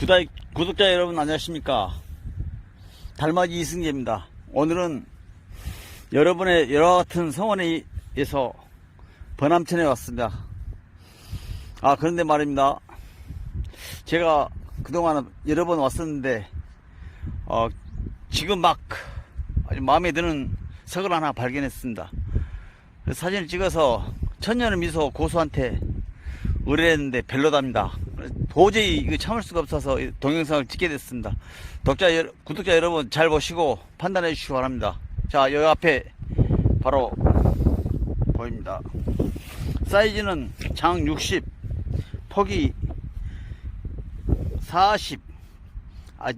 구다, 구독자 여러분 안녕하십니까? 달맞이 이승재입니다. 오늘은 여러분의 여러 같은 성원에서 번암천에 왔습니다. 아 그런데 말입니다. 제가 그동안 여러 번 왔었는데 어, 지금 막 아주 마음에 드는 석을 하나 발견했습니다. 사진을 찍어서 천년의 미소 고수한테 의뢰했는데 별로답니다. 도저히 참을 수가 없어서 이 동영상을 찍게 됐습니다. 독자, 여- 구독자 여러분 잘 보시고 판단해 주시기 바랍니다. 자, 여기 앞에 바로 보입니다. 사이즈는 장 60, 폭이 40, 아,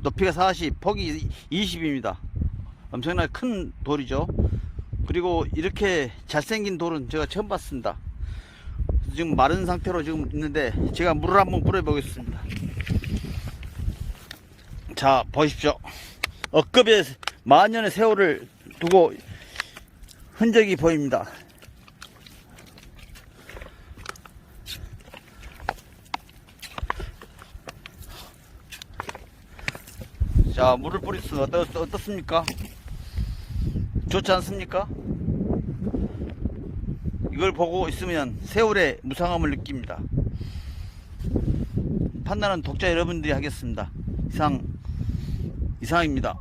높이가 40, 폭이 20입니다. 엄청나게 큰 돌이죠. 그리고 이렇게 잘생긴 돌은 제가 처음 봤습니다. 지금 마른 상태로 지금 있는데 제가 물을 한번 뿌려 보겠습니다. 자 보십시오. 억급에 만년의 세월을 두고 흔적이 보입니다. 자 물을 뿌리서 어떻, 어떻습니까? 좋지 않습니까? 이걸 보고 있으면 세월의 무상함을 느낍니다. 판단은 독자 여러분들이 하겠습니다. 이상, 이상입니다.